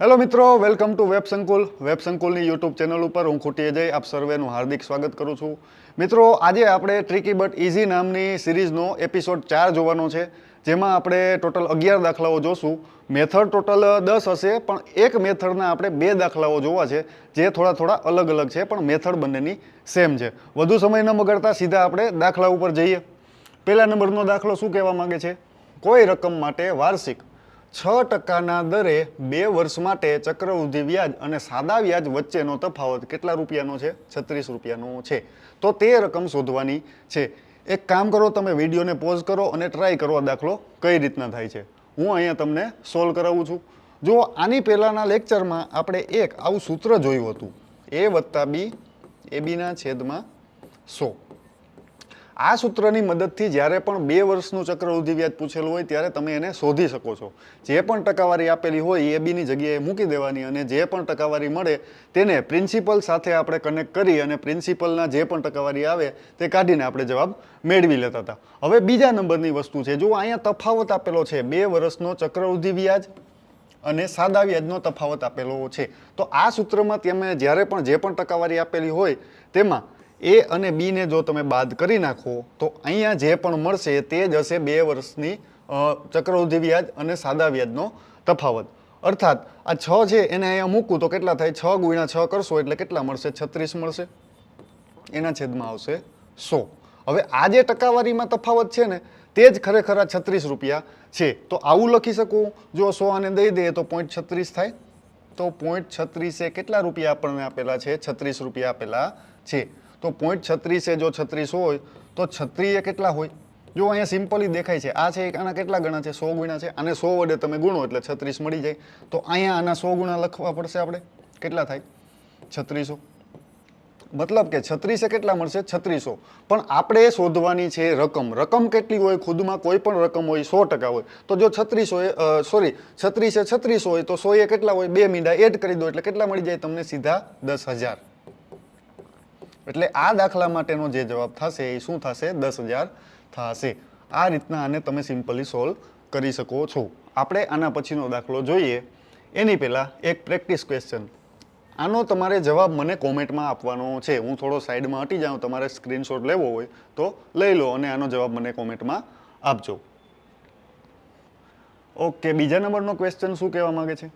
Hello મિત્રો welcome to web Sankul web સંકુલની YouTube channel ઉપર હું ખૂટી અજય આપ સર્વેનું હાર્દિક સ્વાગત કરું છું. મિત્રો, આજે આપણે ટ્રિકી બટ ઇઝી નામની સિરીઝનો એપિસોડ ચાર જોવાનો છે, જેમાં આપણે ટોટલ અગિયાર દાખલાઓ જોશું. મેથડ ટોટલ દસ હશે, પણ એક મેથડના આપણે બે દાખલાઓ જોવા છે, જે થોડા થોડા અલગ અલગ છે, પણ મેથડ બંનેની સેમ છે. વધુ સમય ન બગાડતા સીધા આપણે દાખલા ઉપર જઈએ. પહેલા નંબરનો દાખલો શું કહેવા માંગે છે? કોઈ રકમ માટે વાર્ષિક છ ટકાના દરે બે વર્ષ માટે ચક્રવૃદ્ધિ વ્યાજ અને સાદા વ્યાજ વચ્ચેનો તફાવત કેટલા રૂપિયાનો છે? છત્રીસ રૂપિયાનો છે. તો તે રકમ શોધવાની છે. એક કામ કરો, તમે વિડીયોને પોઝ કરો અને ટ્રાય કરો દાખલો કઈ રીતના થાય છે. હું અહીંયા તમને સોલ્વ કરાવું છું. જો આની પહેલાંના લેક્ચરમાં આપણે એક આવું સૂત્ર જોયું હતું. એ વત્તા બી, એ બીના છેદમાં સો. આ સૂત્રની મદદથી જ્યારે પણ બે વર્ષનું ચક્રવૃદ્ધિ વ્યાજ પૂછેલું હોય ત્યારે તમે એને શોધી શકો છો. જે પણ ટકાવારી આપેલી હોય એ બીની જગ્યાએ મૂકી દેવાની અને જે પણ ટકાવારી મળે તેને પ્રિન્સિપલ સાથે આપણે કનેક્ટ કરી અને પ્રિન્સિપલના જે પણ ટકાવારી આવે તે કાઢીને આપણે જવાબ મેળવી લેતા હતા. હવે બીજા નંબરની વસ્તુ છે. જો અહીંયા તફાવત આપેલો છે. બે વર્ષનો ચક્રવૃદ્ધિ વ્યાજ અને સાદા વ્યાજનો તફાવત આપેલો છે. તો આ સૂત્રમાં તમે જ્યારે પણ જે પણ ટકાવારી આપેલી હોય તેમાં એ અને બીને જો તમે બાદ કરી નાખો, તો અહીંયા જે પણ મળશે તે જ હશે બે વર્ષની ચક્રવૃદ્ધિ વ્યાજ અને સાદા વ્યાજનો તફાવત. અર્થાત આ છ છે એને અહીંયા મૂકું તો કેટલા થાય? છ ગુણ્યા છ કરશો એટલે કેટલા મળશે? છત્રીસ મળશે. એના છેદમાં આવશે સો. હવે આ જે ટકાવારીમાં તફાવત છે ને, તે જ ખરેખર આ છત્રીસ રૂપિયા છે. તો આવું લખી શકું. જો સો આને દઈ દઈએ તો પોઈન્ટ છત્રીસ થાય. તો પોઈન્ટ છત્રીસે કેટલા રૂપિયા આપણને આપેલા છે? છત્રીસ રૂપિયા આપેલા છે. તો પોઈન્ટ છત્રીસે જો છત્રીસ હોય, તો છત્રીએ કેટલા હોય? જો અહીંયા સિમ્પલી દેખાય છે, આ છે એક, આના કેટલા ગણા છે? સો ગુણા છે, અને સો વડે તમે ગુણો, એટલે છત્રીસ મળી જાય. તો અહીંયા આના સો ગુણા લખવા પડશે આપણે. કેટલા થાય? છત્રીસો. મતલબ કે છત્રીસે કેટલા મળશે? છત્રીસો. પણ આપણે શોધવાની છે રકમ. રકમ કેટલી હોય? ખુદમાં કોઈ પણ રકમ હોય, સો ટકા હોય. તો જો છત્રીસો સોરી છત્રીસે છત્રીસો હોય, તો સો એ કેટલા હોય? બે મીંડા એડ કરી દો, એટલે કેટલા મળી જાય? તમને સીધા દસ હજાર. એટલે આ દાખલા માટેનો જે જવાબ થશે એ શું થશે? દસ હજાર થશે. આ રીતના આને તમે સિમ્પલી સોલ્વ કરી શકો છો. આપણે આના પછીનો દાખલો જોઈએ. એની પહેલાં એક પ્રેક્ટિસ ક્વેશ્ચન. આનો તમારે જવાબ મને કોમેન્ટમાં આપવાનો છે. હું થોડો સાઈડમાં હટી જાઉં, તમારે સ્ક્રીનશોટ લેવો હોય તો લઈ લો અને આનો જવાબ મને કોમેન્ટમાં આપજો. ઓકે, બીજા નંબરનો ક્વેશ્ચન શું કહેવા માંગે છે?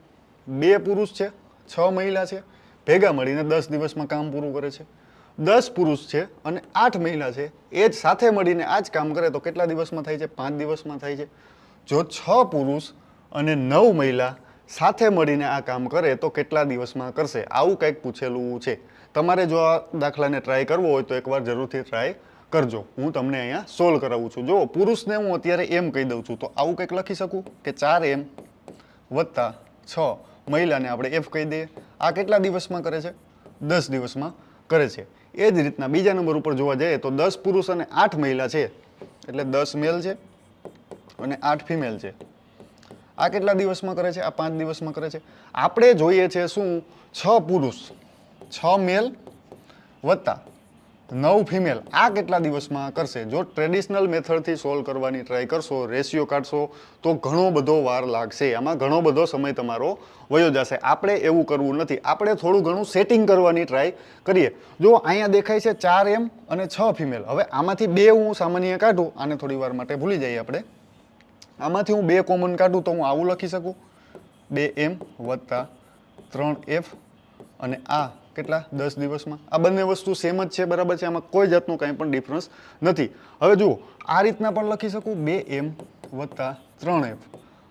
બે પુરુષ છે, છ મહિલા છે. ભેગા મળીને દસ દિવસમાં કામ પૂરું કરે છે. દસ પુરુષ છે અને આઠ મહિલા છે, એ જ સાથે મળીને આ જ કામ કરે તો કેટલા દિવસમાં થાય છે? પાંચ દિવસમાં થાય છે. જો છ પુરુષ અને નવ મહિલા સાથે મળીને આ કામ કરે તો કેટલા દિવસમાં કરશે? આવું કંઈક પૂછેલું છે. તમારે જો આ દાખલાને ટ્રાય કરવો હોય તો એકવાર જરૂરથી ટ્રાય કરજો. હું તમને અહીંયા સોલ્વ કરાવું છું. જો પુરુષને હું અત્યારે એમ કહી દઉં છું, તો આવું કંઈક લખી શકું? કે ચાર એમ વત્તા છ મહિલાને આપણે એફ કહી દઈએ. આ કેટલા દિવસમાં કરે છે? દસ દિવસમાં કરે છે. એ જ રીતના બીજા નંબર ઉપર જોવા જઈએ તો દસ પુરુષ અને આઠ મહિલા છે. એટલે દસ મેલ છે અને આઠ ફિમેલ છે. આ કેટલા દિવસમાં કરે છે? આ પાંચ દિવસમાં કરે છે. આપણે જોઈએ છે શું? છ પુરુષ. છ મેલ વત્તા નવ ફિમેલ આ કેટલા દિવસમાં કરશે? જો ટ્રેડિશનલ મેથડથી સોલ્વ કરવાની ટ્રાય કરશો રેશિયો કાઢશો, તો ઘણો બધો વાર લાગશે. આમાં ઘણો બધો સમય તમારો વયો જશે. આપણે એવું કરવું નથી. આપણે થોડું ઘણું સેટિંગ કરવાની ટ્રાય કરીએ. જો અહીંયા દેખાય છે ચાર એમ અને છ ફિમેલ હવે આમાંથી બે હું સામાન્ય કાઢું, આને થોડી વાર માટે ભૂલી જઈએ આપણે. આમાંથી હું બે કોમન કાઢું તો હું આવું લખી શકું? બે એમ વત્તા ત્રણ એફ અને આ કેટલા? દસ દિવસમાં? આ બંને વસ્તુ સેમ જ છે, બરાબર છે? આમાં કોઈ જાતનું કાંઈ પણ ડિફરન્સ નથી. હવે જુઓ, આ રીતના પણ લખી શકું? બે એમ વત્તા ત્રણ એફ.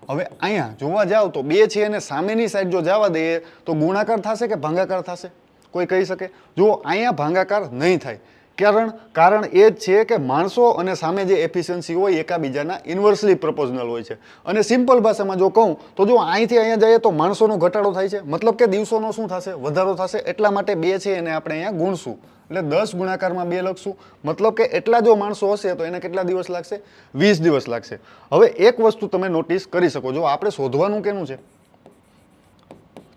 હવે અહીંયા જોવા જાવ તો બે છે અને સામેની સાઈડ જો જવા દઈએ, તો ગુણાકાર થશે કે ભાંગાકાર થશે? કોઈ કહી શકે? જુઓ, અહીંયા ભાંગાકાર નહીં થાય. કારણ કારણ એ જ છે કે માણસો અને સામે જે એફિશિયન્સી હોય એકાબીજાના ઇન્વર્સલી પ્રપોઝનલ હોય છે. અને સિમ્પલ ભાષામાં જો કહું, તો જો અહીંથી અહીંયા જઈએ તો માણસોનો ઘટાડો થાય છે. મતલબ કે દિવસોનો શું થશે? વધારો થશે. એટલા માટે બે છે એને આપણે અહીંયા ગુણશું. એટલે દસ ગુણાકારમાં બે લખશું. મતલબ કે એટલા જો માણસો હશે તો એને કેટલા દિવસ લાગશે? વીસ દિવસ લાગશે. હવે એક વસ્તુ તમે નોટિસ કરી શકો. જો આપણે શોધવાનું કેનું છે?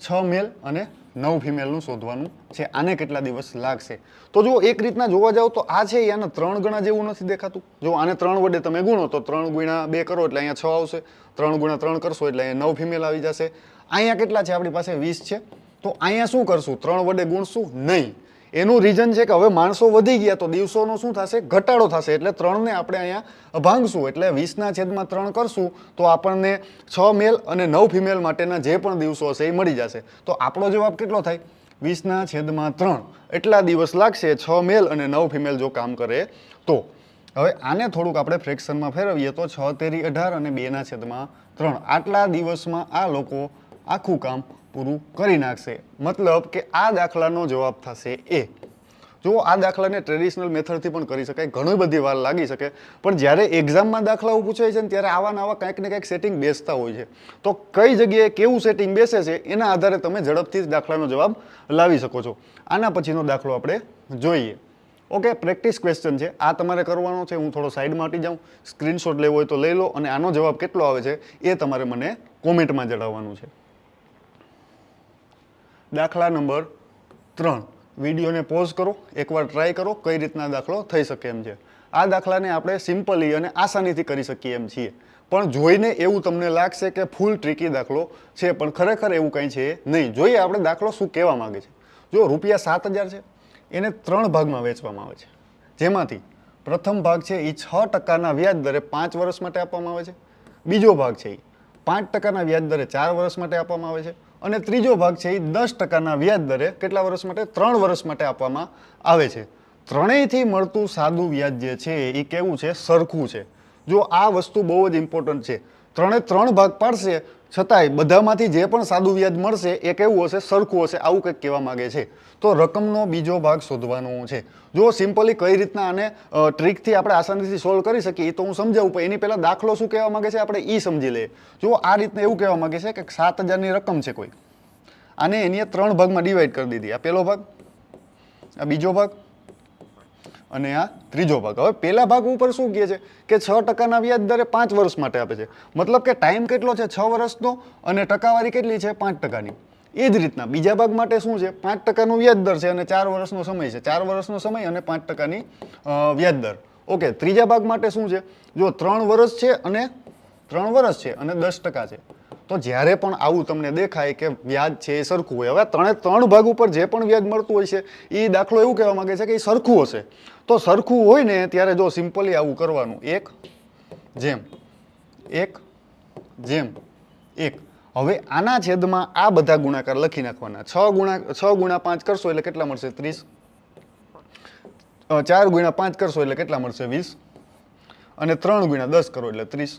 છ મેલ અને નવ ફિમેલનું શોધવાનું છે. આને કેટલા દિવસ લાગશે? તો જો એક રીતના જોવા જાવ તો આ છે આના ત્રણ ગણા જેવું નથી દેખાતું. જો આને ત્રણ વડે તમે ગુણો તો ત્રણ ગુણ્યા બે કરો એટલે અહીંયા છ આવશે. ત્રણ ગુણ્યા ત્રણ કરશો એટલે અહીંયા નવ ફિમેલ આવી જશે. અહીંયા કેટલા છે? આપણી પાસે વીસ છે. તો અહીંયા શું કરશું? ત્રણ વડે ગુણશું નહીં. એનું રીઝન છે કે હવે માણસો વધી ગયા તો દિવસોનો શું થશે? ઘટાડો થશે. એટલે ત્રણને આપણે અહીંયા ભાંગશું. એટલે વીસના છેદમાં ત્રણ કરશું તો આપણને છ મેલ અને નવ ફિમેલ માટેના જે પણ દિવસો હશે એ મળી જશે. તો આપણો જવાબ કેટલો થાય? વીસના છેદમાં ત્રણ. એટલા દિવસ લાગશે છ મેલ અને નવ ફિમેલ જો કામ કરે તો. હવે આને થોડુંક આપણે ફ્રેક્શનમાં ફેરવીએ તો છ તેરી અઢાર અને બેના છેદમાં ત્રણ. આટલા દિવસમાં આ લોકો આખું કામ પૂરું કરી નાખશે. મતલબ કે આ દાખલાનો જવાબ થશે એ. જો આ દાખલાને ટ્રેડિશનલ મેથડથી પણ કરી શકાય. ઘણી બધી વાર લાગી શકે. પણ જ્યારે એક્ઝામમાં દાખલાઓ પૂછાય છે ને, ત્યારે આવા નવા કંઈક ને કંઈક સેટિંગ બેસતા હોય છે. તો કઈ જગ્યાએ કેવું સેટિંગ બેસે છે, એના આધારે તમે ઝડપથી જ દાખલાનો જવાબ લાવી શકો છો. આના પછીનો દાખલો આપણે જોઈએ. ઓકે પ્રેક્ટિસ ક્વેશ્ચન છે. આ તમારે કરવાનો છે. હું થોડો સાઈડમાં હટી જાઉં. સ્ક્રીનશોટ લેવો હોય તો લઈ લો. અને આનો જવાબ કેટલો આવે છે, એ તમારે મને કોમેન્ટમાં જણાવવાનું છે. દાખલા નંબર ત્રણ. વિડીયોને પોઝ કરો, એકવાર ટ્રાય કરો, કઈ રીતના દાખલો થઈ શકે એમ છે. આ દાખલાને આપણે સિમ્પલી અને આસાનીથી કરી શકીએ એમ છીએ. પણ જોઈને એવું તમને લાગશે કે ફૂલ ટ્રીકી દાખલો છે, પણ ખરેખર એવું કંઈ છે નહીં. જોઈએ આપણે દાખલો શું કહેવા માંગે છે. જો રૂપિયા સાત હજાર છે, એને ત્રણ ભાગમાં વેચવામાં આવે છે. જેમાંથી પ્રથમ ભાગ છે એ છ ટકાના વ્યાજ દરે પાંચ વર્ષ માટે આપવામાં આવે છે. બીજો ભાગ છે એ પાંચ ટકાના વ્યાજ દરે ચાર વર્ષ માટે આપવામાં આવે છે. અને ત્રીજો ભાગ છે એ દસ ટકાના વ્યાજ દરે કેટલા વર્ષ માટે? ત્રણ વર્ષ માટે આપવામાં આવે છે. ત્રણેયથી મળતું સાદું વ્યાજ જે છે એ કેવું છે? સરખું છે. જો આ વસ્તુ બહુ જ ઇમ્પોર્ટન્ટ છે. ત્રણે ત્રણ ભાગ પાડશે છતાંય બધામાંથી જે પણ સાદું વ્યાજ મળશે એ કેવું હશે, સરખું હશે, આવું કંઈક કહેવા માંગે છે. તો રકમનો બીજો ભાગ શોધવાનો છે. જો સિમ્પલી કઈ રીતના આને ટ્રીકથી આપણે આસાનીથી સોલ્વ કરી શકીએ એ તો હું સમજાવું, પણ એની પહેલાં દાખલો શું કહેવા માગે છે આપણે એ સમજી લઈએ. જો આ રીતના એવું કહેવા માંગે છે કે સાત હજારની રકમ છે કોઈ. આને એની ત્રણ ભાગમાં ડિવાઈડ કરી દીધી. આ પહેલો ભાગ, આ બીજો ભાગ અને આ ત્રીજો ભાગ. હવે પહેલા ભાગ ઉપર શું કહે છે? કે છ ટકાના વ્યાજ દરે પાંચ વર્ષ માટે આપે છે. મતલબ કે ટાઈમ કેટલો છે? છ વર્ષનો અને ટકાવારી કેટલી છે? પાંચ ટકાની. એ જ રીતના બીજા ભાગ માટે શું છે? પાંચ ટકાનું વ્યાજ દર છે અને ચાર વર્ષનો સમય છે. ચાર વર્ષનો સમય અને પાંચ ટકાની વ્યાજ દર. ઓકે, ત્રીજા ભાગ માટે શું છે? જો ત્રણ વર્ષ છે અને ત્રણ વર્ષ છે અને દસ ટકા છે. તો જ્યારે પણ આવું તમને દેખાય કે વ્યાજ છે એ સરખું હોય, હવે ત્રણે ત્રણ ભાગ ઉપર જે પણ વ્યાજ મળતું હોય છે એ દાખલો એવું કહેવા માગે છે કે એ સરખું હશે. તો સરખું હોય ને ત્યારે જો સિમ્પલી આવું કરવાનું. એક, જેમ એક જેમ, એક. હવે આના છેદમાં આ બધા ગુણાકાર લખી નાખવાના. છ ગુણા છ ગુણા પાંચ કરશો એટલે કેટલા મળશે? ત્રીસ. ચાર ગુણ્યા પાંચ કરશો એટલે કેટલા મળશે? વીસ. અને ત્રણ ગુણ્યા દસ કરો એટલે ત્રીસ.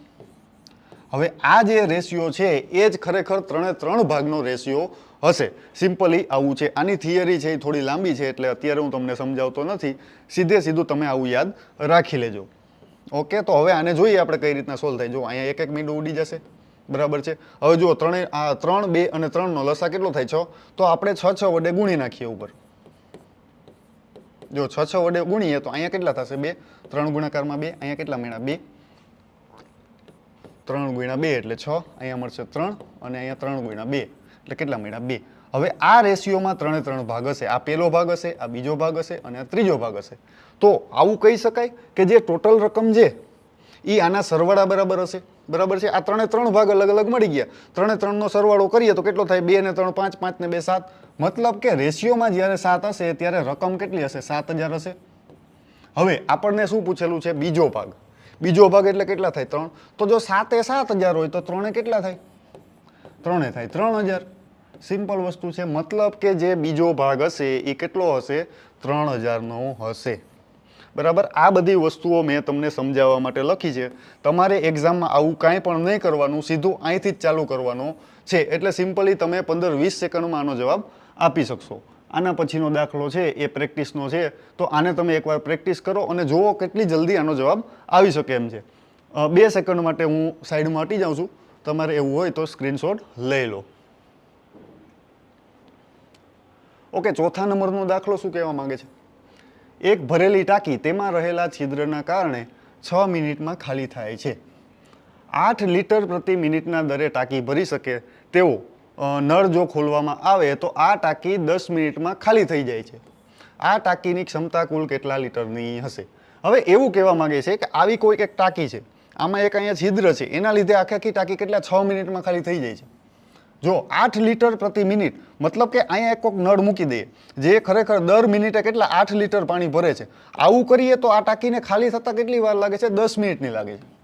હવે આ જે રેશિયો છે, એ જ ખરેખર ત્રણે ત્રણ ભાગનો રેશિયો હશે. સિમ્પલી આવું છે. આની થિયરી છે એ થોડી લાંબી છે, એટલે અત્યારે હું તમને સમજાવતો નથી. સીધે સીધું તમે આવું યાદ રાખી લેજો. ઓકે તો હવે આને જોઈએ આપણે કઈ રીતના સોલ્વ થાય. જો અહીંયા એક એક મિનિટ ઉડી જશે. બરાબર છે? હવે જુઓ, ત્રણે, આ ત્રણ, બે અને ત્રણનો લસા કેટલો થાય? છ. તો આપણે છ છ વડે ગુણી નાખીએ ઉપર. જો છ છ વડે ગુણીએ તો અહીંયા કેટલા થશે? બે. ત્રણ ગુણાકારમાં બે, અહીંયા કેટલા મેળા બે. ત્રણ ગુણ્યા બે એટલે છ, અહીંયા મળશે ત્રણ અને અહીંયા ત્રણ ગુણ્યા બે. એટલે કેટલા મળ્યા? બે. હવે આ રેશિયોમાં ત્રણે ત્રણ ભાગ હશે. આ પહેલો ભાગ હશે, આ બીજો ભાગ હશે અને આ ત્રીજો ભાગ હશે. તો આવું કહી શકાય કે જે ટોટલ રકમ છે એ આના સરવાળા બરાબર હશે. બરાબર છે? આ ત્રણે ત્રણ ભાગ અલગ અલગ મળી ગયા. ત્રણે ત્રણનો સરવાળો કરીએ તો કેટલો થાય? બે ને ત્રણ, પાંચ પાંચ ને બે, સાત. મતલબ કે રેશિયોમાં જ્યારે સાત હશે, ત્યારે રકમ કેટલી હશે? સાત હજાર હશે. હવે આપણને શું પૂછેલું છે? બીજો ભાગ. બીજો ભાગ એટલે કેટલા થાય? ત્રણ. તો જો સાતે સાત હજાર હોય તો ત્રણે કેટલા થાય? ત્રણે થાય. ત્રણ હજાર. સિમ્પલ વસ્તુ છે. મતલબ કે જે બીજો ભાગ હશે, એ કેટલો હશે? ત્રણ હજારનો હશે. બરાબર? આ બધી વસ્તુઓ મેં તમને સમજાવવા માટે લખી છે. તમારે એક્ઝામમાં આવું કાંઈ પણ નહીં કરવાનું, સીધું અહીંથી જ ચાલુ કરવાનું છે. એટલે સિમ્પલી તમે પંદર વીસ સેકન્ડમાં આનો જવાબ આપી શકશો. આના પછીનો દાખલો છે, એ પ્રેક્ટિસનો છે. તો આને તમે એકવાર પ્રેક્ટિસ કરો અને જુઓ કેટલી જલ્દી આનો જવાબ આવી શકે એમ છે. બે સેકન્ડ માટે હું સાઈડમાં હટી જાઉં છું. તમારે એવું હોય તો સ્ક્રીનશોટ લઈ લો. ઓકે, ચોથા નંબરનો દાખલો શું કહેવા માંગે છે? એક ભરેલી ટાંકી તેમાં રહેલા છિદ્રના કારણે છ મિનિટમાં ખાલી થાય છે. આઠ લીટર પ્રતિ મિનિટના દરે ટાંકી ભરી શકે તેવો નળ જો ખોલવામાં આવે તો આ ટાંકી દસ મિનિટમાં ખાલી થઈ જાય છે. આ ટાંકીની ક્ષમતા કુલ કેટલા લીટરની હશે? હવે એવું કહેવા માગે છે કે આવી કોઈક એક ટાંકી છે, આમાં એક અહીંયા છિદ્ર છે, એના લીધે આખી આખી ટાંકી કેટલા છ મિનિટમાં ખાલી થઈ જાય છે. જો આઠ લીટર પ્રતિ મિનિટ, મતલબ કે અહીંયા એક કોક નળ મૂકી દઈએ, જે ખરેખર દર મિનિટે કેટલા આઠ લીટર પાણી ભરે છે, આવું કરીએ તો આ ટાંકીને ખાલી થતાં કેટલી વાર લાગે છે? દસ મિનિટની લાગે છે.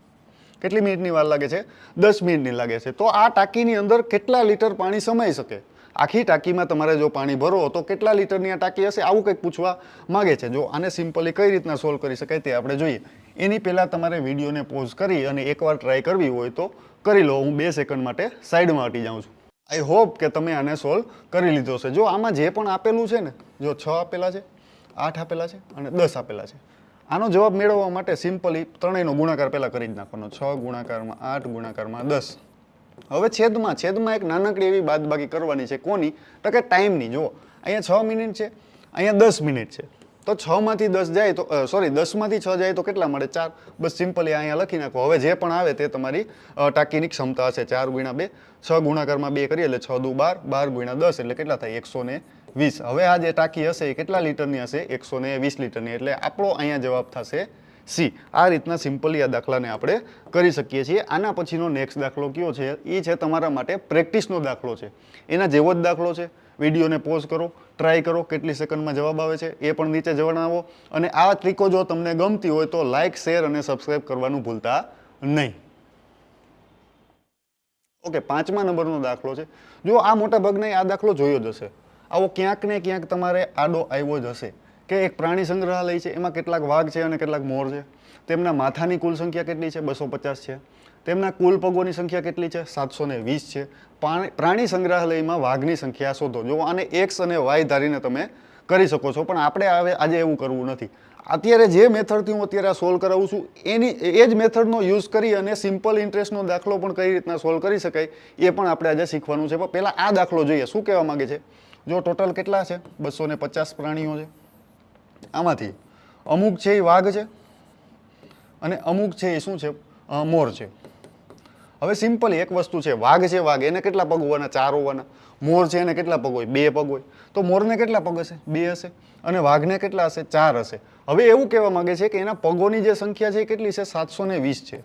કેટલી મિનિટની વાર લાગે છે? દસ મિનિટની લાગે છે. તો આ ટાંકીની અંદર કેટલા લીટર પાણી સમાઈ શકે? આખી ટાંકીમાં તમારે જો પાણી ભરો તો કેટલા લીટરની આ ટાંકી હશે? આવું કંઈક પૂછવા માગે છે. જો આને સિમ્પલી કઈ રીતના સોલ્વ કરી શકાય તે આપણે જોઈએ. એની પહેલાં તમારે વિડીયોને પોઝ કરી અને એકવાર ટ્રાય કરવી હોય તો કરી લો. હું બે સેકન્ડ માટે સાઈડમાં હટી જાઉં છું. આઈ હોપ કે તમે આને સોલ્વ કરી લીધો છે જો આમાં જે પણ આપેલું છે ને, જો છ આપેલા છે, આઠ આપેલા છે અને દસ આપેલા છે. આનો જવાબ મેળવવા માટે સિમ્પલી ત્રણેયનો ગુણાકાર પહેલાં કરી જ નાખવાનો. છ ગુણાકારમાં આઠ, ગુણાકારમાં દસ. હવે છેદમાં છેદમાં એક નાનકડી એવી બાદબાકી કરવાની છે કોની? તો કે ટાઈમની, જુઓ. અહીંયા છ મિનિટ છે, અહીંયા દસ મિનિટ છે. તો છમાંથી દસ જાય તો સોરી દસમાંથી છ જાય તો કેટલા મળે? ચાર. બસ સિમ્પલી અહીંયા લખી નાખો. હવે જે પણ આવે તે તમારી ટાંકીની ક્ષમતા હશે. ચાર ગુણ્યા બે. છ ગુણાકારમાં બે કરીએ એટલે છ દુ બાર. બાર ગુણ્યા દસ એટલે કેટલા થાય? એકસો ને વીસ. હવે આ જે ટાંકી હશે એ કેટલા લીટરની હશે? એકસો ને વીસ લીટરની. એટલે આપણો અહીંયા જવાબ થશે સી. આ રીતના સિમ્પલી આ દાખલાને આપણે કરી શકીએ છીએ. આના પછીનો નેક્સ્ટ દાખલો કયો છે? એ છે તમારા માટે પ્રેક્ટિસનો દાખલો છે. એના જેવો જ દાખલો છે. વિડીયોને પોઝ કરો ટ્રાય કરો, કેટલી સેકન્ડમાં જવાબ આવે છે એ પણ નીચે જણાવો. અને આ ટ્રીકો જો તમને ગમતી હોય તો લાઇક શેર અને સબસ્ક્રાઈબ કરવાનું ભૂલતા નહીં. ઓકે, પાંચમા નંબરનો દાખલો છે. જો આ મોટા ભાગને આ દાખલો જોયો જ હશે. આવો ક્યાંક ને ક્યાંક તમારે આડો આવ્યો જ હશે. કે એક પ્રાણી સંગ્રહાલય છે, એમાં કેટલાક વાઘ છે અને કેટલાક મોર છે. તેમના માથાની કુલ સંખ્યા કેટલી છે? બસો પચાસ છે. તેમના કુલ પગોની સંખ્યા કેટલી છે? સાતસો ને વીસ છે. પ્રાણી સંગ્રહાલયમાં વાઘની સંખ્યા શોધો. જો આને એક્સ અને વાય ધારીને તમે કરી શકો છો, પણ આપણે હવે આજે એવું કરવું નથી. અત્યારે જે મેથડથી હું અત્યારે સોલ્વ કરાવું છું, એની, એ જ મેથડનો યુઝ કરી અને સિમ્પલ ઇન્ટરેસ્ટનો દાખલો પણ કઈ રીતના સોલ્વ કરી શકાય, એ પણ આપણે આજે શીખવાનું છે. પણ પહેલાં આ દાખલો જોઈએ. શું કહેવા માંગે છે? જો ટોટલ કેટલા છે? બસો ને પચાસ પ્રાણીઓ છે. આમાંથી અમુક છે એ વાઘ છે અને અમુક છે એ શું છે? મોર છે. હવે સિમ્પલી એક વસ્તુ છે, વાઘ છે, વાઘ. એને કેટલા પગ હોવાના? ચાર હોવાના. મોર છે, એને કેટલા પગ હોય? બે પગ હોય. તો મોરને કેટલા પગ હશે? બે હશે. અને વાઘને કેટલા હશે? ચાર હશે. હવે એવું કહેવા માંગે છે કે એના પગોની જે સંખ્યા છે એ કેટલી છે? સાતસો ને વીસ છે.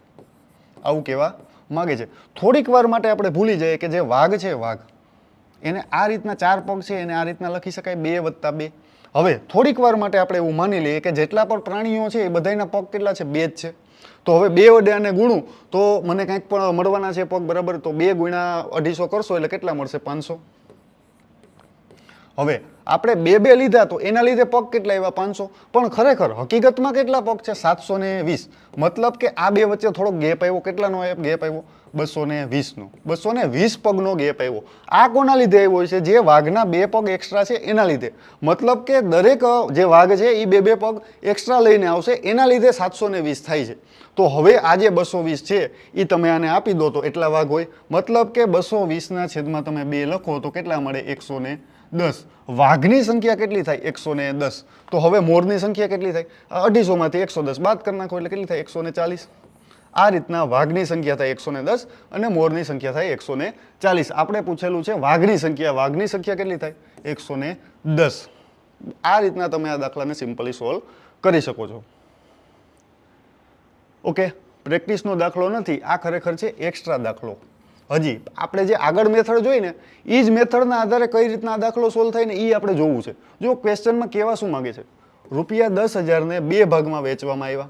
આવું કહેવા માંગે છે. થોડીક વાર માટે આપણે ભૂલી જઈએ કે જે વાઘ છે, વાઘ. એને આ રીતના ચાર પગ છે, એને આ રીતના લખી શકાય, બે વત્તા બે. હવે થોડીક વાર માટે આપણે એવું માની લઈએ કે જેટલા પણ પ્રાણીઓ છે, એ બધાના પગ કેટલા છે? બે જ છે. તો હવે બે વડે આને ગુણું, તો મને કંઈક પણ મળવાના છે પગ બરાબર, તો બે ગુણ્યા અઢીસો કરશો એટલે કેટલા મળશે? પાંચસો. હવે આપણે બે બે લીધા તો એના લીધે પગ કેટલા એવા પાંચસો. પણ ખરેખર હકીકતમાં કેટલા પગ છે? સાતસો વીસ. મતલબ કે આ બે વચ્ચે થોડોક ગેપ આવ્યો. કેટલાનો ગેપ આવ્યો? બસો ને વીસનો. બસો ને વીસ પગનો ગેપ આવ્યો. આ કોના લીધે આવ્યો છે? જે વાઘના બે પગ એક્સ્ટ્રા છે, એના લીધે. મતલબ કે દરેક જે વાઘ છે એ બે બે પગ એક્સ્ટ્રા લઈને આવશે. એના લીધે સાતસો ને વીસ થાય છે. તો હવે આ જે બસો વીસ છે એ તમે આને આપી દો તો એટલા વાઘ હોય. મતલબ કે બસો વીસના છેદમાં તમે બે લખો તો કેટલા મળે? એકસો ને દસ. વાઘની સંખ્યા કેટલી થાય? એકસો ને દસ. તો હવે મોરની સંખ્યા કેટલી થાય? અઢીસોમાંથી એકસો દસ. બાદ કરી નાખો એટલે કેટલી થાય? એકસો ને ચાલીસ. આ રીતના વાઘની સંખ્યા થાય એકસો દસ અને મોરની સંખ્યા થાય એકસો ચાલીસ. આપણે પૂછેલું છે વાઘની સંખ્યા વાઘની સંખ્યા કેટલી થાય? એકસો દસ. આ રીતના તમે આ દાખલાને સિમ્પલી સોલ્વ કરી શકો છો. ઓકે, પ્રેક્ટિસનો દાખલો નથી, આ ખરેખર છે એક્સ્ટ્રા દાખલો. હજી, આપણે જે આગળ મેથડ જોઈ ને એ જ મેથડના આધારે કઈ રીતના દાખલો સોલ્વ થાય ને એ આપણે જોવું છે. જો ક્વેશ્ચનમાં કેવા શું માંગે છે? રૂપિયા દસ હજારને બે ભાગમાં વેચવામાં આવ્યા.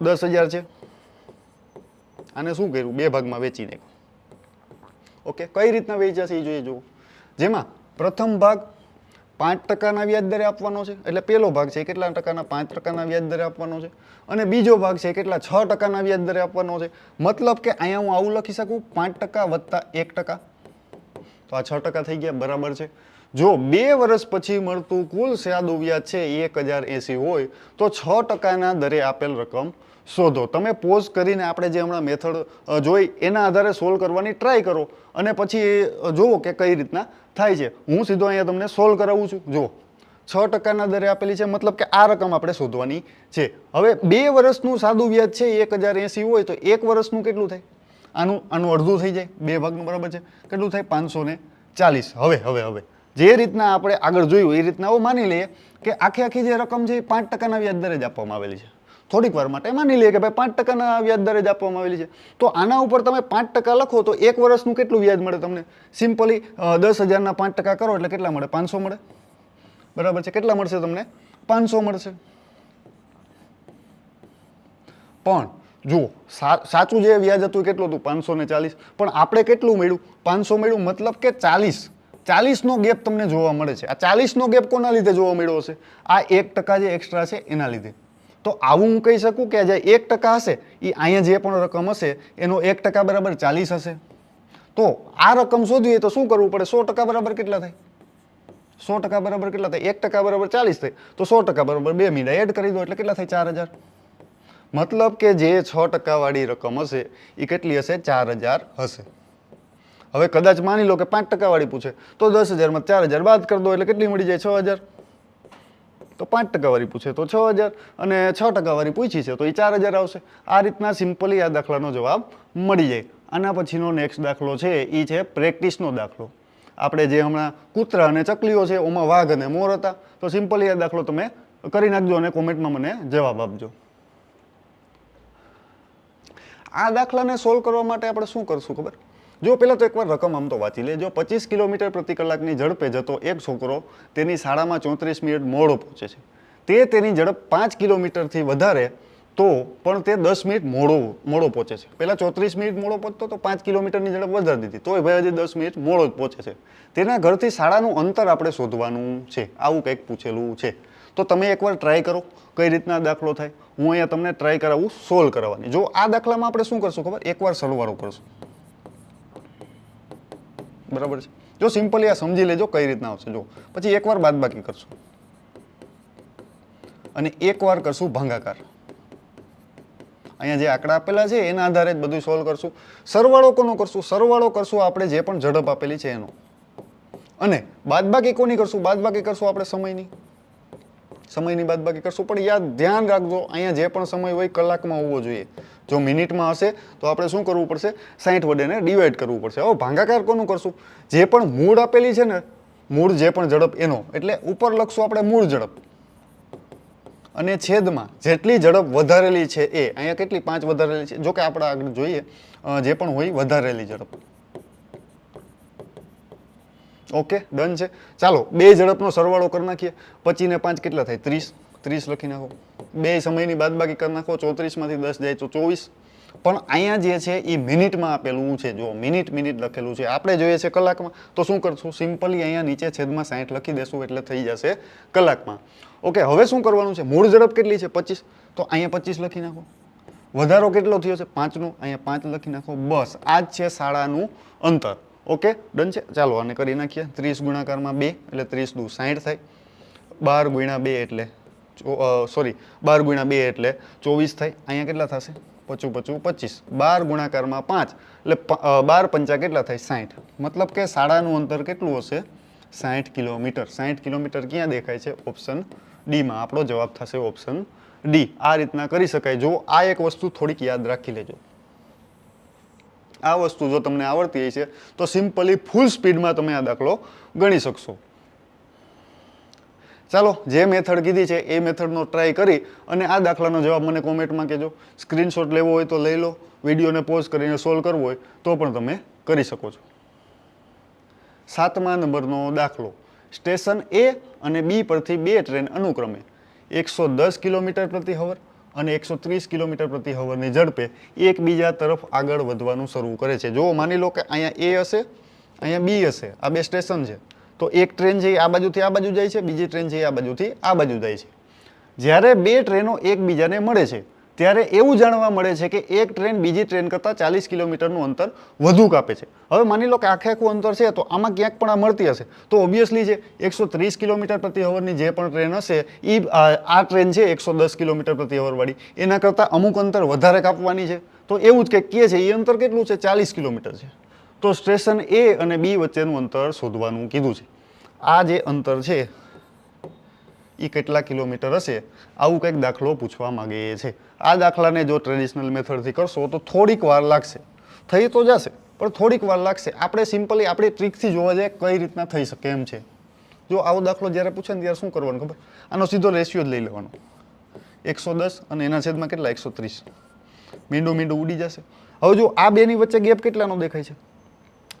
દસ હજાર છે. આને શું કર્યું? બે ભાગમાં વેચી નાખ્યું. ઓકે કઈ રીતના વેચ્યા છે એ જોઈએ જુઓ. જેમાં પ્રથમ ભાગ પાંચ ટકાના વ્યાજ દરે આપવાનો છે, એટલે પહેલો ભાગ છે કેટલા ટકાના? પાંચ ટકાના વ્યાજ દરે આપવાનો છે. અને બીજો ભાગ છે કેટલા? છ ટકાના વ્યાજ દરે આપવાનો છે. મતલબ કે અહીંયા હું આવું લખી શકું, પાંચ ટકા વત્તા એક ટકા. તો આ છ ટકા થઈ ગયા, બરાબર છે. જો બે વર્ષ પછી મળતું કુલ સ્યાદુ વ્યાજ છે એક હજાર એંસી હોય, તો છ ટકાના દરે આપેલ રકમ શોધો. તમે પોઝ કરીને આપણે જે હમણાં મેથડ જોઈ, એના આધારે સોલ્વ કરવાની ટ્રાય કરો. અને પછી જોવો કે કઈ રીતના થાય છે. હું સીધો અહીંયા તમને સોલ્વ કરાવું છું. જુઓ. છ ટકાના દરે આપેલી છે, મતલબ કે આ રકમ આપણે શોધવાની છે. હવે બે વર્ષનું સાદું વ્યાજ છે, એક હજાર એંસી હોય તો એક વર્ષનું કેટલું થાય? આનું આનું અડધું થઈ જાય. બે ભાગનું બરાબર છે. કેટલું થાય? પાંચસો ને ચાલીસ. હવે હવે હવે. જે રીતના આપણે આગળ જોયું, એ રીતના માની લઈએ કે આખી આખી જે રકમ છે, એ પાંચ ટકાના વ્યાજ દરે જ આપવામાં આવેલી છે. થોડીક વાર માટે માની લઈએ કે ભાઈ પાંચ ટકાના વ્યાજ દરે જ આપવામાં આવેલી છે. તો આના ઉપર તમે પાંચ ટકા લખો તો એક વર્ષનું કેટલું વ્યાજ મળે તમને? સિમ્પલી દસ હજારના પાંચ ટકા કરો એટલે કેટલા મળે? પાંચસો મળે. બરાબર છે? કેટલા મળશે તમને? પાંચસો મળશે. પણ જુઓ સાચું જે વ્યાજ હતું કેટલું હતું? પાંચસો ને ચાલીસ. પણ આપણે કેટલું મળ્યું? પાંચસો મળ્યું મતલબ કે ચાલીસ. ચાલીસનો ગેપ તમને જોવા મળે છે. આ ચાલીસનો ગેપ કોના લીધે જોવા મળ્યો હશે? આ એક ટકા જે એક્સ્ટ્રા છે એના લીધે. તો આવું હું કહી શકું કે જે એક ટકા હશે એ અહીંયા જે પણ રકમ હશે, એનો એક ટકા બરાબર ચાલીસ હશે. તો આ રકમ શોધવીએ તો શું કરવું પડે? સો ટકા બરાબર કેટલા થાય? સો ટકા બરાબર કેટલા થાય? એક ટકા બરાબર ચાલીસ થાય. તો સો ટકા બરાબર બે મીંડા એડ કરી દો, એટલે કેટલા થાય? ચાર હજાર. મતલબ કે જે છ ટકાવાળી રકમ હશે એ કેટલી હશે? ચાર હજાર હશે. હવે કદાચ માની લો કે પાંચ ટકાવાળી પૂછે, તો દસ હજારમાં ચાર હજાર બાદ કરી દો, એટલે કેટલી મળી જાય? છ હજાર. તો પાંચ ટકાવાળી પૂછે, તો છ હજાર અને છ ટકાવાળી પૂછી છે, તો એ ચાર હજાર આવશે. આ રીતના સિમ્પલી આ દાખલાનો જવાબ મળી જાય. આના પછીનો નેક્સ્ટ દાખલો છે, એ છે પ્રેક્ટિસનો દાખલો. આપણે જે હમણાં કૂતરા અને ચકલીઓ છે, ઓમાં વાઘ અને મોર હતા, તો સિમ્પલી આ દાખલો તમે કરી નાખજો અને કોમેન્ટમાં મને જવાબ આપજો. આ દાખલાને સોલ્વ કરવા માટે આપણે શું કરશું ખબર? જો પહેલાં તો એકવાર રકમ આમ તો વાંચી લે જો પચીસ કિલોમીટર પ્રતિ કલાકની ઝડપે જતો એક છોકરો તેની શાળામાં ચોત્રીસ મિનિટ મોડો પહોંચે છે. તે તેની ઝડપ પાંચ કિલોમીટરથી વધારે તો પણ તે દસ મિનિટ મોડો મોડો પહોંચે છે. પહેલાં ચોત્રીસ મિનિટ મોડો પહોંચતો તો પાંચ કિલોમીટરની ઝડપ વધારી દીધી. તોય ભાઈ હજી દસ મિનિટ મોડો જ પહોંચે છે. તેના ઘરથી શાળાનું અંતર આપણે શોધવાનું છે. આવું કંઈક પૂછેલું છે. તો તમે એકવાર ટ્રાય કરો કઈ રીતના દાખલો થાય. હું અહીંયા તમને ટ્રાય કરાવું સોલ્વ કરવાની જો આ દાખલામાં આપણે શું કરશું ખબર? એકવાર સરવાળો કરશું. બરાબર છે. જો સિમ્પલી આ સમજી લેજો કઈ રીતના આવશે. જો, પછી એકવાર બાદબાકી કરશું. અને એકવાર કરશું ભાંગાકાર. અહીંયા જે આંકડા આપેલા છે, એના આધારે જ બધું સોલ્વ કરશું. સરવાળો કોનો કરશું. સરવાળો કરશું આપણે જે પણ ઝડપ આપેલી છે એનો. અને બાદબાકી કોની કરશું? બાદબાકી કરશું આપણે સમયની. સમયની બાદબાકી કરશું. પણ યાદ ધ્યાન રાખજો, અહીંયા જે પણ સમય હોય કલાકમાં હોવો જોઈએ. જો મિનિટમાં હશે, તો આપણે શું કરવું પડશે? સાઠ વડેને ડિવાઈડ કરવું પડશે. હવે ભાંગાકાર કોનું કરશું? જે પણ મૂળ આપેલી છે ને, મૂળ જે પણ ઝડપ એનો, એટલે ઉપર લખશું આપણે મૂળ ઝડપ. અને છેદમાં જેટલી ઝડપ વધારેલી છે એ, અહીંયા કેટલી પાંચ વધારેલી છે? જો કે આપણે આગળ જોઈએ જે પણ હોય વધારેલી ઝડપ. ઓકે, ડન છે. ચાલો, બે ઝડપનો સરવાળો કરી નાખીએ. પચીને પાંચ કેટલા થાય? ત્રીસ. ત્રીસ લખી નાખો. બે સમયની બાદબાકી કરી નાખો. ચોત્રીસમાંથી દસ જાય તો ચોવીસ. પણ અહીંયા જે છે એ મિનિટમાં આપેલું છે. જો મિનિટ મિનિટ લખેલું છે. આપણે જોઈએ છે કલાકમાં. તો શું કરશું? સિમ્પલી અહીંયા નીચે છેદમાં સાઠ લખી દેશું એટલે થઈ જશે કલાકમાં. ઓકે, હવે શું કરવાનું છે? મૂળ ઝડપ કેટલી છે? પચીસ. તો અહીંયા પચીસ લખી નાખો. વધારો કેટલો થયો છે? પાંચનો. અહીંયા પાંચ લખી નાખો. બસ આ જ છે શાળાનું અંતર. ઓકે, ડન છે. ચાલો, આને કરી નાખીએ. ત્રીસ ગુણાકારમાં બે, એટલે ત્રીસ દુ સાઠ થાય. બાર ગુણ્યા બે એટલે સોરી, બાર ગુણ્યા બે એટલે ચોવીસ થાય. અહીંયા કેટલા થશે? પચું પચું, પચીસ. બાર ગુણાકારમાં પાંચ, એટલે બાર પંચા કેટલા થાય? સાઠ મતલબ કે શાળાનું અંતર કેટલું હશે? સાઠ કિલોમીટર. સાઠ કિલોમીટર ક્યાં દેખાય છે? ઓપ્શન ડીમાં આપણો જવાબ થશે ઓપ્શન ડી. આ રીતના કરી શકાય. જો આ એક વસ્તુ થોડીક યાદ રાખી લેજો. આ વસ્તુ જો તમને આવડતી છે તો સિમ્પલી ફૂલ સ્પીડમાં તમે આ દાખલો ગણી શકશો. ચાલો, જે મેથડ કીધી છે, એ મેથડનો ટ્રાય કરી અને આ દાખલાનો જવાબ મને કોમેન્ટમાં કહેજો. સ્ક્રીનશોટ લેવો હોય તો લઈ લો, વિડીયોને પોઝ કરીને સોલ્વ કરવો હોય તો પણ તમે કરી શકો છો. સાતમા નંબરનો દાખલો. સ્ટેશન એ અને બી પરથી બે ટ્રેન અનુક્રમે. એકસો દસ કિલોમીટર પ્રતિ હવર અને એકસો ત્રીસ કિલોમીટર પ્રતિ હવરની ઝડપે એકબીજા તરફ આગળ વધવાનું શરૂ કરે છે. જો માની લો કે અહીંયા એ હશે, અહીંયા બી હશે, આ બે સ્ટેશન છે. તો એક ટ્રેન છે આ બાજુથી આ બાજુ જાય છે, બીજી ટ્રેન છે આ બાજુથી આ બાજુ જાય છે. જ્યારે બે ટ્રેનો એકબીજાને મળે છે ત્યારે એવું જાણવા મળે છે કે એક ટ્રેન બીજી ટ્રેન કરતાં ચાલીસ કિલોમીટરનું અંતર વધુ કાપે છે. હવે માની લો કે આખે આખું અંતર છે તો આમાં ક્યાંક પણ આ મળતી હશે. તો ઓબ્વિયસલી જે એકસો ત્રીસ કિલોમીટર પ્રતિ અવરની જે પણ ટ્રેન હશે એ આ ટ્રેન છે એકસો દસ કિલોમીટર પ્રતિ અવરવાળી એના કરતાં અમુક અંતર વધારે કાપવાની છે. તો એવું જ કંઈક કે છે એ અંતર કેટલું છે? ચાલીસ કિલોમીટર છે. તો સ્ટેશન એ અને બી વચ્ચેનું અંતર શોધવાનું કીધું છે. આ જે અંતર છે એ કેટલા કિલોમીટર હશે? આવું કંઈક દાખલો પૂછવા માગે છે. આ દાખલાને જો ટ્રેડિશનલ મેથડથી કરશો તો થોડીક વાર લાગશે. થઈ તો જશે, પણ થોડીક વાર લાગશે. આપણે સિમ્પલી આપણી ટ્રીકથી જોવા જાય કઈ રીતના થઈ શકે એમ છે. જો આવો દાખલો જ્યારે પૂછે ને ત્યારે શું કરવાનું ખબર? આનો સીધો રેશિયો જ લઈ લેવાનો. એકસો દસ અને એના છેદમાં કેટલા? એકસો ત્રીસ. મીંડું મીંડું ઉડી જશે. હવે જો આ બેની વચ્ચે ગેપ કેટલાનો દેખાય છે?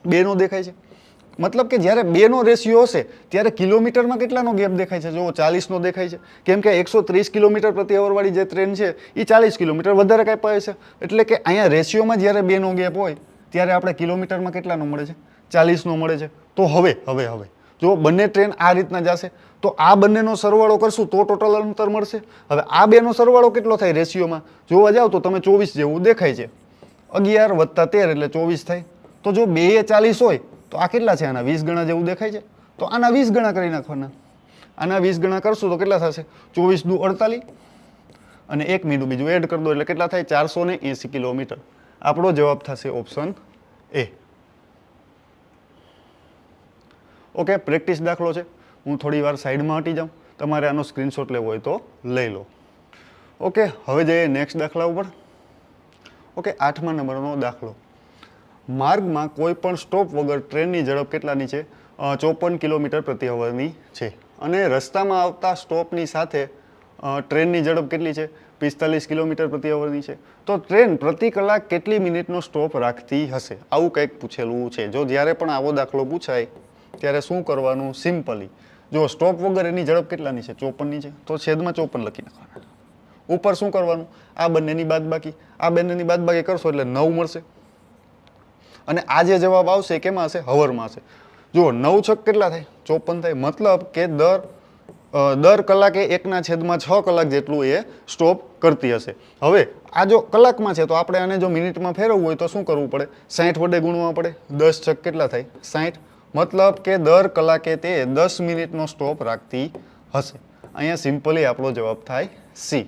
બેનો દેખાય છે. મતલબ કે જ્યારે બેનો રેશિયો હશે, ત્યારે કિલોમીટરમાં કેટલાનો ગેપ દેખાય છે? જો ચાલીસનો દેખાય છે. કેમ કે એકસો ત્રીસ કિલોમીટર પ્રતિ અવરવાળી જે ટ્રેન છે એ ચાલીસ કિલોમીટર વધારે કાપાય છે. એટલે કે અહીંયા રેશિયોમાં જ્યારે બેનો ગેપ હોય, ત્યારે આપણે કિલોમીટરમાં કેટલાનો મળે છે? ચાલીસનો મળે છે. તો હવે હવે હવે. જો બંને ટ્રેન આ રીતના જશે. તો આ બંનેનો સરવાળો કરશું તો ટોટલ અંતર મળશે. હવે આ બેનો સરવાળો કેટલો થાય રેશિયોમાં? જોવા જાઓ તો તમે ચોવીસ જેવું દેખાય છે. અગિયાર વત્તા તેર એટલે ચોવીસ થાય. તો જો બે ચાલીસ હોય તો આ કેટલા છે? આના વીસ ગણા જેવું દેખાય છે? તો આના વીસ ગણા કરી નાખવાના. આના વીસ ગણા કરશું તો કેટલા થશે? ચોવીસ દુ અડતાલીસ. અને એક મીનું બીજું એડ કરી દો એટલે કેટલા થાય? ચારસો ને એંસી કિલોમીટર. આપણો જવાબ થશે ઓપ્શન એ ઓકે પ્રેક્ટિસ દાખલો છે. હું થોડી વાર સાઈડમાં હટી જાઉં. તમારે આનો સ્ક્રીનશોટ લેવો હોય તો લઈ લો. ઓકે હવે જઈએ નેક્સ્ટ દાખલા ઉપર. ઓકે આઠમા નંબરનો દાખલો. માર્ગમાં કોઈ પણ સ્ટોપ વગર ટ્રેનની ઝડપ કેટલાની છે? ચોપન કિલોમીટર પ્રતિ અવરની છે. અને રસ્તામાં આવતા સ્ટોપની સાથે ટ્રેનની ઝડપ કેટલી છે? પિસ્તાલીસ કિલોમીટર પ્રતિ અવરની છે. તો ટ્રેન પ્રતિ કલાક કેટલી મિનિટનો સ્ટોપ રાખતી હશે? આવું કંઈક પૂછેલું છે. જો જ્યારે પણ આવો દાખલો પૂછાય, ત્યારે શું કરવાનું? સિમ્પલી. જો સ્ટોપ વગર એની ઝડપ કેટલાની છે? ચોપનની છે. તો છેદમાં ચોપન લખી નાખવાના. ઉપર શું કરવાનું? આ બંનેની બાદબાકી. આ બંનેની બાદબાકી કરશો એટલે નવ મળશે. અને આ જે જવાબ આવશે, કેમાં હશે? હવરમાં હશે. જુઓ, નવ છક કેટલા થાય? ચોપન થાય. મતલબ કે દર દર કલાકે એકના છેદમાં છ કલાક જેટલું એ સ્ટોપ કરતી હશે. હવે, આ જો કલાકમાં છે, તો આપણે આને જો મિનિટમાં ફેરવવું હોય તો શું કરવું પડે? સાઠ વડે ગુણવા પડે. દસ છક કેટલા થાય? સાઠ મતલબ કે દર કલાકે તે દસ મિનિટનો સ્ટોપ રાખતી હશે. અહીંયા સિમ્પલી આપણો જવાબ થાય સી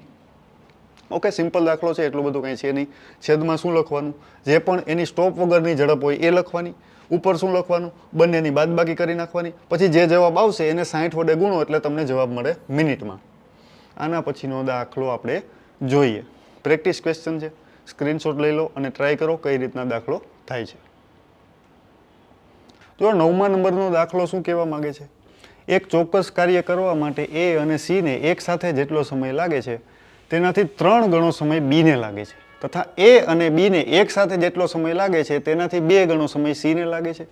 ઓકે સિમ્પલ દાખલો છે, એટલું બધું કંઈ છે નહીં. છેદમાં શું લખવાનું? જે પણ એની સ્ટોપ વગરની ઝડપ હોય એ લખવાની. ઉપર શું લખવાનું? બંનેની બાદબાકી કરી નાખવાની. પછી જે જવાબ આવશે એને સાઠ વડે ગુણો, એટલે તમને જવાબ મળે મિનિટમાં. આના પછીનો દાખલો આપણે જોઈએ. પ્રેક્ટિસ ક્વેશ્ચન છે. સ્ક્રીનશોટ લઈ લો અને ટ્રાય કરો કઈ રીતના દાખલો થાય છે. જો નવમા નંબરનો દાખલો શું કહેવા માંગે છે? એક ચોક્કસ કાર્ય કરવા માટે એ અને સીને એક સાથે જેટલો સમય લાગે છે તેનાથી ત્રણ ગણો સમય બીને લાગે છે. તથા એ અને બીને એક સાથે જેટલો સમય લાગે છે, તેનાથી બે ગણો સમય સીને લાગે છે.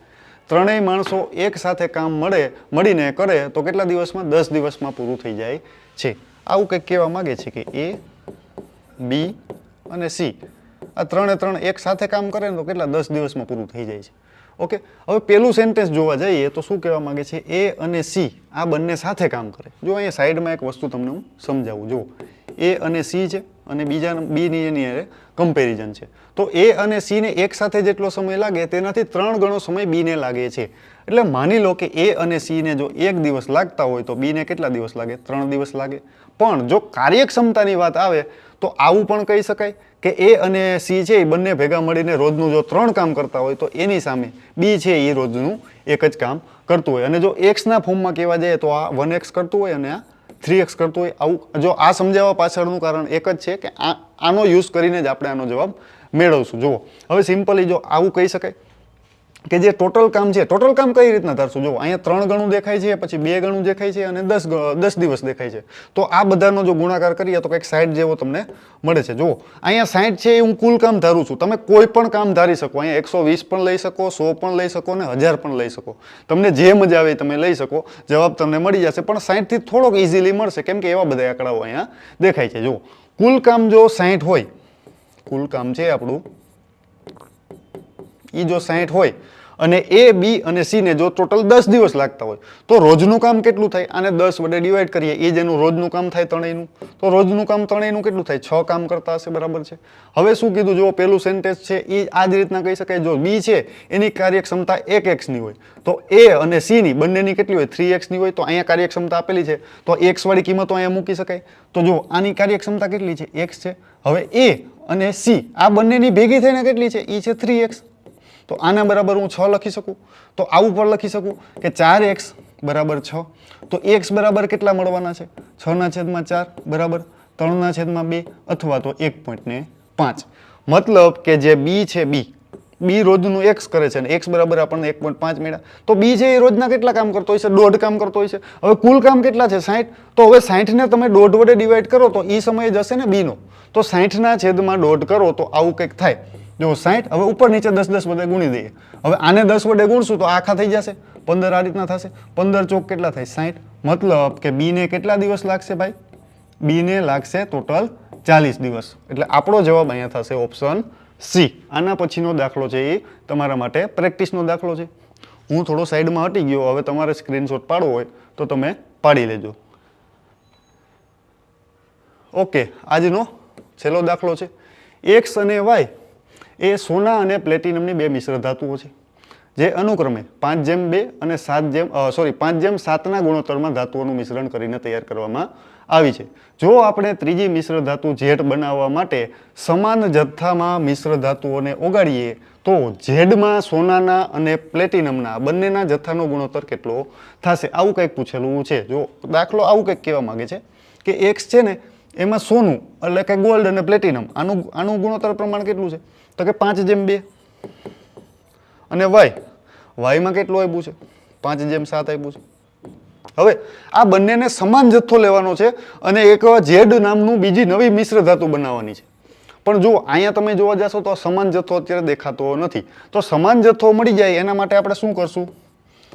ત્રણેય માણસો એક સાથે કામ મળે, મળીને કરે, તો કેટલા દિવસમાં? દસ દિવસમાં પૂરું થઈ જાય છે. આવું કંઈક કહેવા માંગે છે કે એ બી અને સી આ ત્રણે ત્રણ એક સાથે કામ કરે ને તો કેટલા? દસ દિવસમાં પૂરું થઈ જાય છે. ઓકે? હવે પેલું સેન્ટેન્સ જોવા જઈએ તો શું કહેવા માંગે છે? એ અને સી આ બંને સાથે કામ કરે. જો અહીંયા સાઈડમાં એક વસ્તુ તમને હું સમજાવું. જુઓ. એ અને સી છે અને બીજા બીની એની હારે કમ્પેરિઝન છે. તો એ અને સીને એક સાથે જેટલો સમય લાગે તેનાથી ત્રણ ગણો સમય બીને લાગે છે. એટલે માની લો કે એ અને સીને જો એક દિવસ લાગતા હોય તો બીને કેટલા દિવસ લાગે? ત્રણ દિવસ લાગે. પણ જો કાર્યક્ષમતાની વાત આવે તો આવું પણ કહી શકાય કે એ અને સી છે એ બંને ભેગા મળીને રોજનું જો ત્રણ કામ કરતા હોય તો એની સામે બી છે એ રોજનું એક જ કામ કરતું હોય. અને જો એક્સના ફોર્મમાં કહેવા જઈએ તો આ વન એક્સ કરતું હોય અને આ થ્રી એક્સ કરતું હોય, આવું જો આ સમજાવવા પાછળનું કારણ એક જ છે કે આ, આનો યુઝ કરીને જ આપણે આનો જવાબ મેળવશું. જુઓ, હવે સિમ્પલી જો આવું કહી શકાય કે જે ટોટલ કામ છે ટોટલ કામ કઈ રીતના ધારશું જો અહીંયા ત્રણ ગણું દેખાય છે, પછી બે ગણું દેખાય છે અને દસ દસ દિવસ દેખાય છે. તો આ બધાનો જો ગુણાકાર કરીએ તો કંઈક સાઠ જેવો તમને મળે છે. જુઓ અહીંયા સાઠ છે એ હું કુલ કામ ધારું છું. તમે કોઈ પણ કામ ધારી શકો. અહીંયા એકસો વીસ પણ લઈ શકો, સો પણ લઈ શકો ને હજાર પણ લઈ શકો. તમને જે મજા આવે તમે લઈ શકો. જવાબ તમને મળી જશે. પણ સાઠથી થોડોક ઇઝીલી મળશે. કેમ કે એવા બધા આંકડાઓ અહીંયા દેખાય છે. જુઓ કુલ કામ જો સાઠ હોય, કુલ કામ છે આપણું એ જો સાહીઠ હોય અને એ, બી અને સીને જો ટોટલ દસ દિવસ લાગતા હોય, તો રોજનું કામ કેટલું થાય? આને દસ વડે ડિવાઈડ કરીએ એ જેનું રોજનું કામ થાય ત્રણેયનું. તો રોજનું કામ ત્રણેયનું કેટલું થાય? છ કામ કરતા હશે, બરાબર છે? હવે શું કીધું? જો પેલું સેન્ટેન્સ છે એ આ જ રીતના કહી શકાય. જો બી છે, એની કાર્યક્ષમતા એક એક્સની હોય, તો એ અને સીની બંનેની કેટલી હોય? થ્રી એક્સની હોય, તો અહીંયા કાર્યક્ષમતા આપેલી છે. તો એક્સવાળી કિંમતો અહીંયા મૂકી શકાય. તો જો આની કાર્યક્ષમતા કેટલી છે? એક્સ છે. હવે એ અને સી, આ બંનેની ભેગી થઈને કેટલી છે? એ છે થ્રી એક્સ તો આના બરાબર હું છ લખી શકું? તો આવું પણ લખી શકું કે ચાર એક્સ બરાબર છ. તો એક્સ બરાબર કેટલા મળવાના છે? છના છેદમાં ચાર બરાબર ત્રણના છેદમાં બે અથવા તો એક પોઈન્ટને પાંચ. મતલબ કે જે બી છે બી બી રોજનું એક્સ કરે છે અને એક્સ બરાબર આપણને એક પોઈન્ટ પાંચ મળ્યા તો બી છે એ રોજના કેટલા કામ કરતો હોય છે? દોઢ કામ કરતો હોય છે. હવે કુલ કામ કેટલા છે? સાઠ તો હવે સાઠને તમે દોઢ વડે ડિવાઈડ કરો તો એ સમયે જશે ને બીનો તો સાઠના છેદમાં દોઢ કરો તો આવું કંઈક થાય. જો સાઠ હવે ઉપર નીચે દસ દસ વડે ગુણી દઈએ. હવે આને દસ વડે ગુણશું તો આખા થઈ જશે. પંદર આ રીતના થશે. પંદર ચોક કેટલા થાય? સાઠ મતલબ કે બીને કેટલા દિવસ લાગશે ભાઈ? બીને લાગશે ટોટલ ચાલીસ દિવસ. એટલે આપણો જવાબ અહીંયા થશે ઓપ્શન સી. આના પછીનો દાખલો છે એ તમારા માટે પ્રેક્ટિસનો દાખલો છે. હું થોડો સાઈડમાં હટી ગયો, હવે તમારે સ્ક્રીનશોટ પાડવો હોય તો તમે પાડી લેજો. ઓકે આજનો છેલ્લો દાખલો છે. એક્સ અને વાય એ સોના અને પ્લેટિનમની બે મિશ્ર ધાતુઓ છે, જે અનુક્રમે પાંચ જેમ બે અને સાત જેમ સોરી પાંચ જેમ સાતના ગુણોત્તરમાં ધાતુઓનું મિશ્રણ કરીને તૈયાર કરવામાં આવી છે. જો આપણે ત્રીજી મિશ્ર ધાતુ જેડ બનાવવા માટે સમાન જથ્થામાં મિશ્ર ધાતુઓને ઓગાળીએ, તો ઝેડમાં સોનાના અને પ્લેટિનમના બંનેના જથ્થાનો ગુણોત્તર કેટલો થશે? આવું કંઈક પૂછેલું છે. જો દાખલો આવું કંઈક કહેવા માંગે છે કે એક્સ છે ને, એમાં સોનું એટલે કે ગોલ્ડ અને પ્લેટિનમ આનું આનું ગુણોત્તર પ્રમાણ કેટલું છે? તો કે પાંચ જેમ બે. અને વાય, વાયમાં કેટલું આપ્યું છે? પાંચ જેમ સાત આપ્યું છે. હવે આ બંનેને સમાન જથ્થો લેવાનો છે અને એક ઝેડ નામનું બીજી નવી મિશ્ર ધાતુ બનાવવાની છે. પણ જો અહીંયા તમે જોવા જશો તો સમાન જથ્થો અત્યારે દેખાતો નથી. તો સમાન જથ્થો મળી જાય એના માટે આપણે શું કરશું?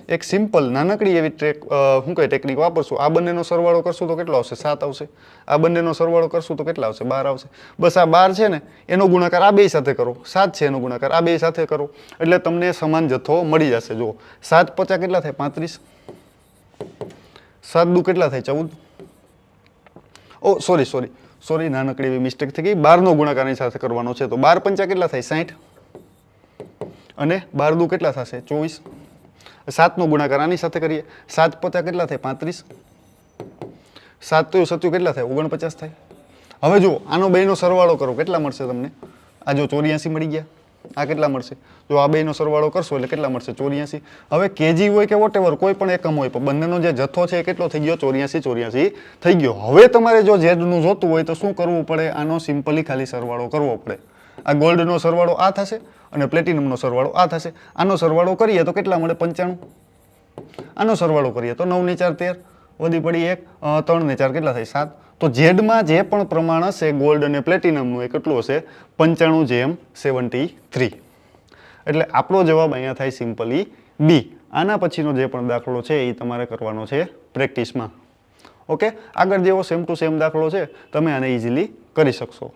એક સિમ્પલ નાનકડી એવી ટ્રેક શું કહે ટેકનિક વાપરશું? આ બંનેનો સરવાળો કરશું તો કેટલો આવશે? સાત આવશે. આ બંનેનો સરવાળો કરશું તો કેટલા આવશે? બાર આવશે. બસ આ બાર છે ને, એનો ગુણાકાર આ બે સાથે કરો. સાત છે એનો ગુણાકાર આ બે સાથે કરો. એટલે તમને સમાન જથ્થો મળી જશે. જુઓ. સાત પચાસ કેટલા થાય? પાંત્રીસ. સાત દુ કેટલા થાય? ચૌદ. ઓ સોરી સોરી સોરી નાનકડી એવી મિસ્ટેક થઈ ગઈ. બારનો ગુણાકારની સાથે કરવાનો છે. તો બાર પંચા કેટલા થાય? સાઠ અને બાર દુ કેટલા થશે? ચોવીસ. સાતનો ગુણાકાર, આની સાથે કરીએ. સાત પચાસ કેટલા થાય? પાંત્રીસ. સાત તો સત્યુ કેટલા થાય? ઓગણપચાસ થાય. હવે જુઓ, આનો બેનો સરવાળો કરો. કેટલા મળશે તમને? આ જો ચોર્યાસી મળી ગયા. આ કેટલા મળશે? જો આ બેનો સરવાળો કરશો એટલે કેટલા મળશે? ચોર્યાસી. હવે કેજી હોય કે વોટેવર કોઈ પણ એકમ હોય, પણ બંનેનો જે જથ્થો છે એ કેટલો થઈ ગયો? ચોર્યાસી ચોર્યાસી થઈ ગયો. હવે તમારે જો ઝેડનું જોતું હોય તો શું કરવું પડે? આનો સિમ્પલી ખાલી સરવાળો કરવો પડે. આ ગોલ્ડનો સરવાળો આ થશે અને પ્લેટિનમનો સરવાળો આ થશે. આનો સરવાળો કરીએ તો કેટલા મળે? પંચાણું. આનો સરવાળો કરીએ તો નવ ને ચાર તેર, વધી પડી એક ત્રણ ને ચાર કેટલા થાય? સાત. તો ઝેડમાં જે પણ પ્રમાણ હશે, ગોલ્ડ અને પ્લેટિનમનું એ કેટલું હશે? પંચાણું જેમ સેવન્ટી થ્રી. એટલે આપણો જવાબ અહીંયા થાય સિમ્પલી બી. આના પછીનો જે પણ દાખલો છે એ તમારે કરવાનો છે પ્રેક્ટિસમાં. ઓકે? આગળ જેવો સેમ ટુ સેમ દાખલો છે, તમે આને ઇઝીલી કરી શકશો.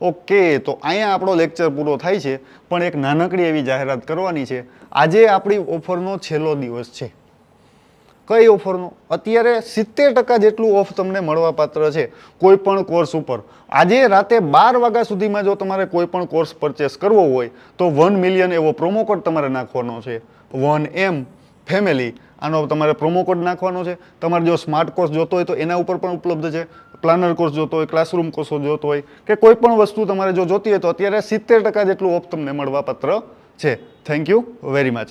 ઓકે, તો અહીંયા આપણો લેક્ચર પૂરો થાય છે, પણ એક નાનકડી એવી જાહેરાત કરવાની છે. આજે આપણી ઓફરનો છેલ્લો દિવસ છે. કઈ ઓફરનો? અત્યારે સિત્તેર ટકા જેટલું ઓફ તમને મળવાપાત્ર છે કોઈ પણ કોર્સ ઉપર. આજે રાતે બાર વાગ્યા સુધીમાં જો તમારે કોઈ પણ કોર્સ પરચેસ કરવો હોય, તો વન મિલિયન એવો પ્રોમો કોડ તમારે નાખવાનો છે. વન એમ ફેમિલી આનો તમારે પ્રોમો કોડ નાખવાનો છે. તમારે જો સ્માર્ટ કોર્સ જોતો હોય તો એના ઉપર પણ ઉપલબ્ધ છે. પ્લાનર કોર્સ જોતો હોય ક્લાસરૂમ કોર્સ જોતો હોય, કે કોઈ પણ વસ્તુ તમારે જો જોતી હોય તો અત્યારે સિત્તેર ટકા જેટલું ઓફ તમને મળવાપાત્ર છે. Thank you very much